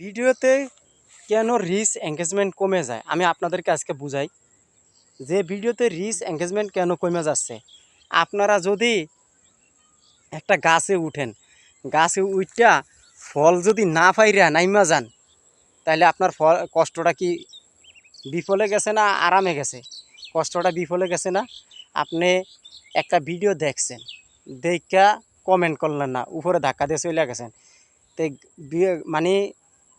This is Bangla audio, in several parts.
ভিডিওতে কেন রিচ এঙ্গেজমেন্ট কমে যায়? আমি আপনাদেরকে আজকে বুঝাই। যে ভিডিওতে রিচ এঙ্গেজমেন্ট কেন কমে যাচ্ছে? আপনারা যদি একটা গাছে উঠেন, গাছে উঠটা ফল যদি না পাইরা নাইমা যান তাহলে আপনার ফল, কষ্টটা কি বিফলে গেছে না আরামে গেছে? কষ্টটা বিফলে গেছে না? আপনি একটা ভিডিও দেখছেন, দেখা কমেন্ট করলেন না, উপরে ধাক্কা দিয়ে চলে গেছেন। তো মানে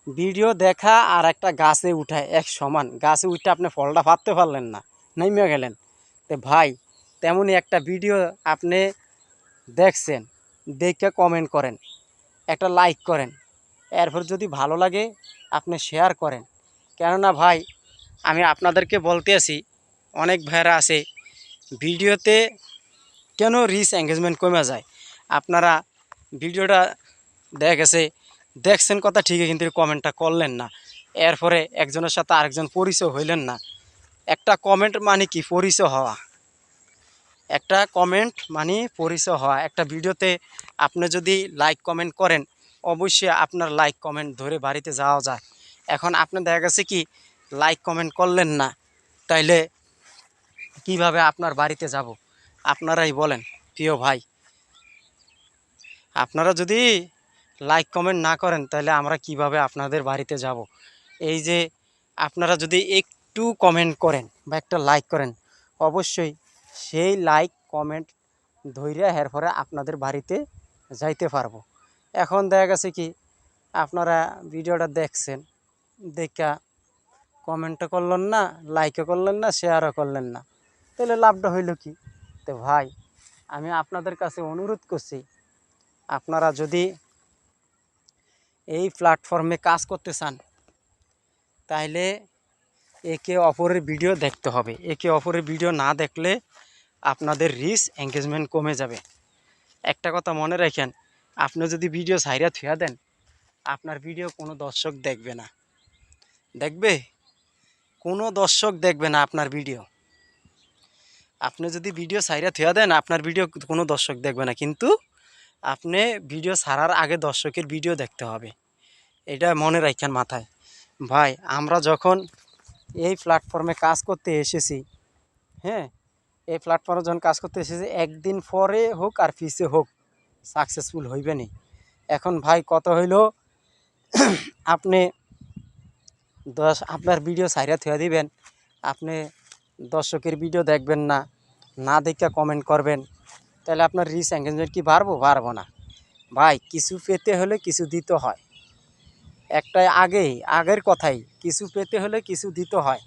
ভিডিও দেখা আর একটা গাছে উঠায় এক সমান। গাছে উঠে আপনি ফলটা পাততে পারলেন না, নেমে গেলেন। তো ভাই, তেমনই একটা ভিডিও আপনি দেখছেন, দেখে কমেন্ট করেন, একটা লাইক করেন। এরপর যদি ভালো লাগে, আপনি শেয়ার করেন। কেননা ভাই, আমি আপনাদেরকে বলতে আছি, অনেক ভাইরা আছে, ভিডিওতে কেন রিচ এঙ্গেজমেন্ট কমে যায়? আপনারা ভিডিওটা দেখেছে দেখছেন কথা ঠিকই, কিন্তু কমেন্টটা করলেন না। এরপরে একজনের সাথে আরেকজন পরিচয় হইলেন না। একটা কমেন্ট মানে কি? পরিচয় হওয়া। একটা কমেন্ট মানে পরিচয় হওয়া। একটা ভিডিওতে আপনি যদি লাইক কমেন্ট করেন, অবশ্যই আপনার লাইক কমেন্ট ধরে বাড়িতে যাওয়া যায়। এখন আপনি দেখা গেছে কি লাইক কমেন্ট করলেন না, তাইলে কীভাবে আপনার বাড়িতে যাব? আপনারাই বলেন, প্রিয় ভাই। আপনারা যদি লাইক কমেন্ট না করেন, তাহলে আমরা কীভাবে আপনাদের বাড়িতে যাব? এই যে আপনারা যদি একটু কমেন্ট করেন বা একটা লাইক করেন, অবশ্যই সেই লাইক কমেন্ট ধৈর্য হের পরে আপনাদের বাড়িতে যাইতে পারব। এখন দেখা গেছে কি, আপনারা ভিডিওটা দেখছেন, দেখা কমেন্টও করলেন না লাইকও করলেন না শেয়ারও করলেন না। তাহলে লাভটা হইল কি? তো ভাই, আমি আপনাদের কাছে অনুরোধ করছি, আপনারা যদি এই প্ল্যাটফর্মে কাজ করতে চান, তাহলে একে অপরের ভিডিও দেখতে হবে। একে অপরের ভিডিও না দেখলে আপনাদের রিচ এঙ্গেজমেন্ট কমে যাবে। একটা কথা মনে রাখেন, আপনি যদি ভিডিও সাইরা থুয়া দেন, আপনার ভিডিও কোনো দর্শক দেখবে না। দেখবে? কোনো দর্শক দেখবে না আপনার ভিডিও আপনি যদি ভিডিও সাইরা থুয়া দেন, আপনার ভিডিও কোনো দর্শক দেখবে না। কিন্তু আপনি ভিডিও সারার আগে দর্শকের ভিডিও দেখতে হবে। এটা মনে রাখেন মাথায়। ভাই, আমরা যখন এই প্ল্যাটফর্মে কাজ করতে এসেছি হ্যাঁ এই প্ল্যাটফর্মে যখন কাজ করতে এসেছি, একদিন পরে হোক আর পিছে হোক সাকসেসফুল হইবে নি। এখন ভাই, কত হইল? আপনি দশ, আপনার ভিডিও সাইরা থুয়া দিবেন। আপনি দর্শকের ভিডিও দেখবেন না না দেখে কমেন্ট করবেন। তাহলে আপনার রিচ এঙ্গেজমেন্ট কি বাড়বো? বাড়বো না। ভাই, কিছু পেতে হলে কিছু দিতে হয়। একটাই আগে আগের কথাই। কিছু পেতে হলে কিছু দিতে হয়।